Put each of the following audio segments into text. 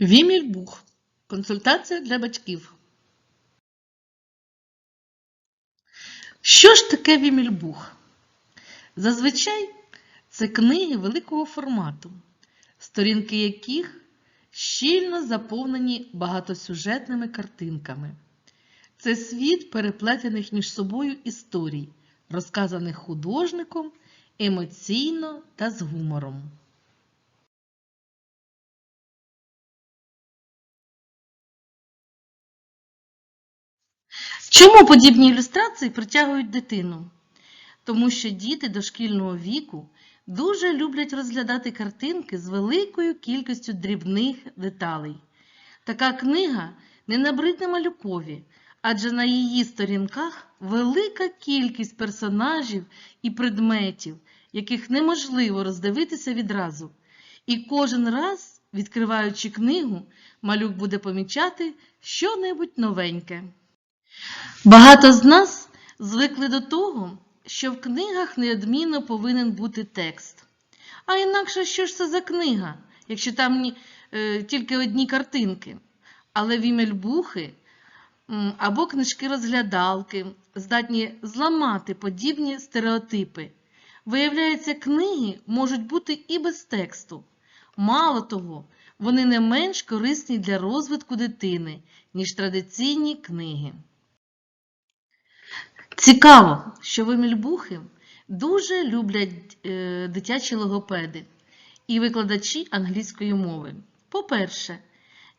Вімільбух. Консультація для батьків. Що ж таке Вімільбух? Зазвичай це книги великого формату, сторінки яких щільно заповнені багатосюжетними картинками. Це світ переплетених між собою історій, розказаних художником емоційно та з гумором. Чому подібні ілюстрації притягують дитину? Тому що діти дошкільного віку дуже люблять розглядати картинки з великою кількістю дрібних деталей. Така книга не набридне малюкові, адже на її сторінках велика кількість персонажів і предметів, яких неможливо роздивитися відразу. І кожен раз, відкриваючи книгу, малюк буде помічати щонебудь новеньке. Багато з нас звикли до того, що в книгах неодмінно повинен бути текст. А інакше що ж це за книга, якщо там ні, е, тільки одні картинки? Але вімельбухи або книжки-розглядалки здатні зламати подібні стереотипи. Виявляється, книги можуть бути і без тексту. Мало того, вони не менш корисні для розвитку дитини, ніж традиційні книги. Цікаво, що вимільбухи дуже люблять е, дитячі логопеди і викладачі англійської мови. По-перше,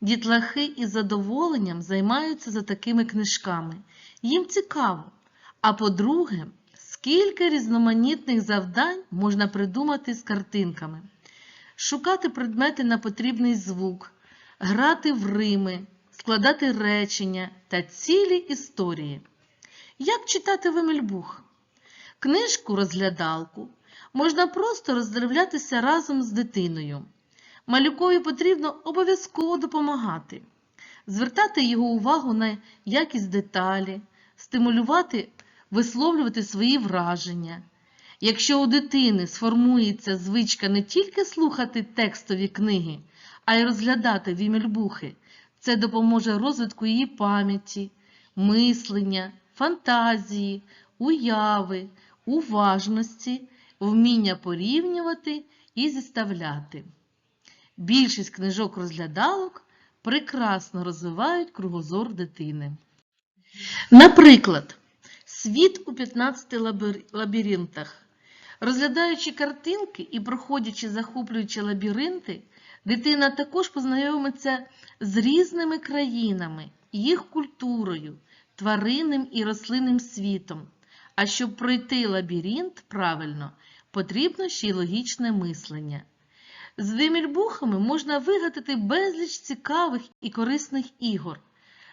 дітлахи із задоволенням займаються за такими книжками. Їм цікаво. А по-друге, скільки різноманітних завдань можна придумати з картинками, шукати предмети на потрібний звук, грати в рими, складати речення та цілі історії. Як читати Вимельбух? Книжку розглядалку можна просто роздивлятися разом з дитиною. Малюкові потрібно обов'язково допомагати, звертати його увагу на якість деталі, стимулювати, висловлювати свої враження. Якщо у дитини сформується звичка не тільки слухати текстові книги, а й розглядати вімельбухи, це допоможе розвитку її пам'яті, мислення фантазії, уяви, уважності, вміння порівнювати і зіставляти. Більшість книжок-розглядалок прекрасно розвивають кругозор дитини. Наприклад, світ у 15 лабіринтах. Розглядаючи картинки і проходячи захоплюючи лабіринти, дитина також познайомиться з різними країнами, їх культурою, тваринним і рослинним світом. А щоб пройти лабіринт правильно, потрібно ще й логічне мислення. З вимільбухами можна вигадати безліч цікавих і корисних ігор.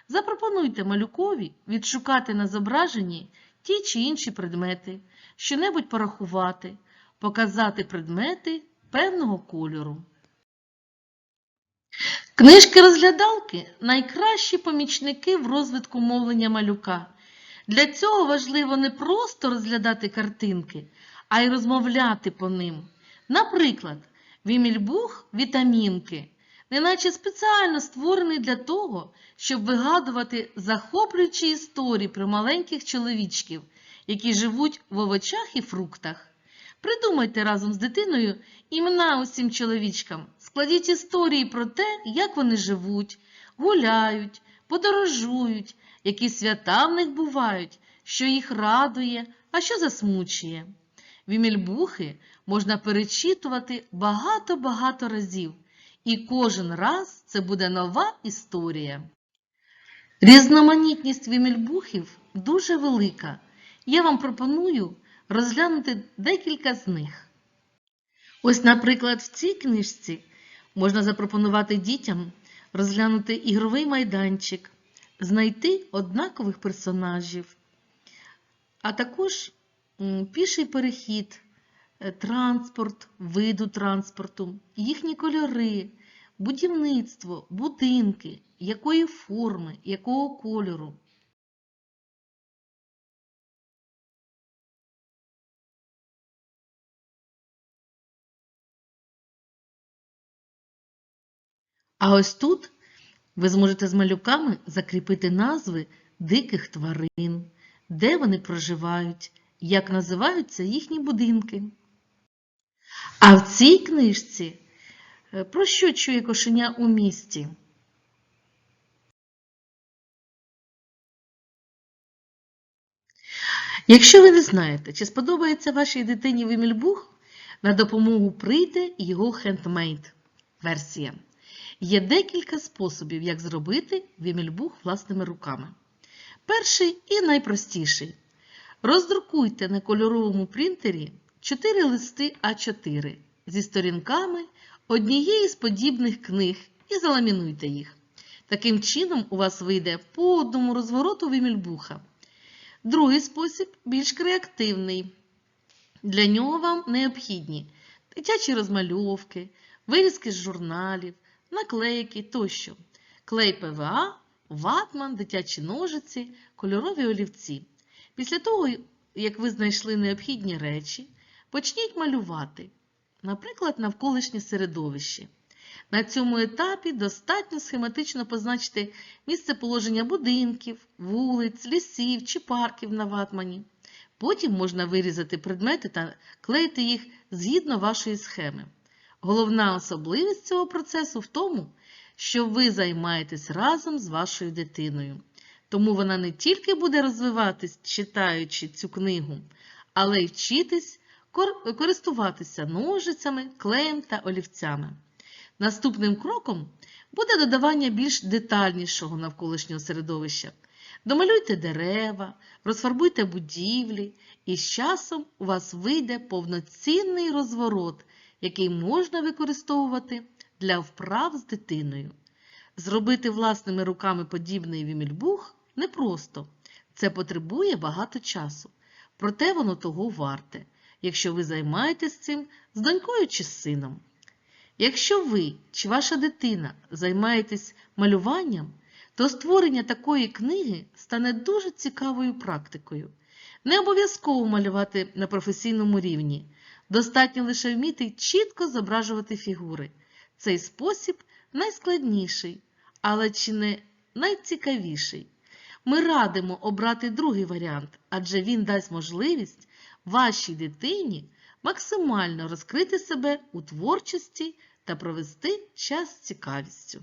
Запропонуйте малюкові відшукати на зображенні ті чи інші предмети, що-небудь порахувати, показати предмети певного кольору. Книжки-розглядалки найкращі помічники в розвитку мовлення малюка. Для цього важливо не просто розглядати картинки, а й розмовляти по ним. Наприклад, вімільбух вітамінки, неначе спеціально створений для того, щоб вигадувати захоплюючі історії про маленьких чоловічків, які живуть в овочах і фруктах. Придумайте разом з дитиною імена усім чоловічкам. Складіть історії про те, як вони живуть, гуляють, подорожують, які свята в них бувають, що їх радує, а що засмучує. Вімільбухи можна перечитувати багато-багато разів, і кожен раз це буде нова історія. Різноманітність вімільбухів дуже велика. Я вам пропоную розглянути декілька з них. Ось, наприклад, в цій книжці можна запропонувати дітям розглянути ігровий майданчик, знайти однакових персонажів, а також піший перехід, е, транспорт, виду транспорту, їхні кольори, будівництво, будинки, якої форми, якого кольору. А ось тут ви зможете з малюками закріпити назви диких тварин, де вони проживають, як називаються їхні будинки. А в цій книжці е, про що чує кошеня у місті? Якщо ви не знаєте, чи сподобається вашій дитині Вімільбух, на допомогу прийде його хендмейд версія. Є декілька способів, як зробити Вімільбух власними руками. Перший і найпростіший. Роздрукуйте на кольоровому принтері 4 листи А4 зі сторінками однієї з подібних книг і заламінуйте їх. Таким чином у вас вийде по одному розвороту Вімільбуха. Другий спосіб більш креативний. Для нього вам необхідні дитячі розмальовки, вирізки з журналів, наклейки тощо, клей ПВА, ватман, дитячі ножиці, кольорові олівці. Після того, як ви знайшли необхідні речі, почніть малювати, наприклад, навколишнє середовище. На цьому етапі достатньо схематично позначити місце положення будинків, вулиць, лісів чи парків на ватмані. Потім можна вирізати предмети та клеїти їх згідно вашої схеми. Головна особливість цього процесу в тому, що ви займаєтесь разом з вашою дитиною. Тому вона не тільки буде розвиватись, читаючи цю книгу, але й вчитись користуватися ножицями, клеєм та олівцями. Наступним кроком буде додавання більш детальнішого навколишнього середовища. Домалюйте дерева, розфарбуйте будівлі, і з часом у вас вийде повноцінний розворот, який можна використовувати для вправ з дитиною. Зробити власними руками подібний вімільбух непросто. Це потребує багато часу. Проте воно того варте, якщо ви займаєтесь цим з донькою чи з сином. Якщо ви чи ваша дитина займаєтесь малюванням, то створення такої книги стане дуже цікавою практикою. Не обов'язково малювати на професійному рівні. Достатньо лише вміти чітко зображувати фігури. Цей спосіб найскладніший, але чи не найцікавіший. Ми радимо обрати другий варіант, адже він дасть можливість вашій дитині максимально розкрити себе у творчості та провести час з цікавістю.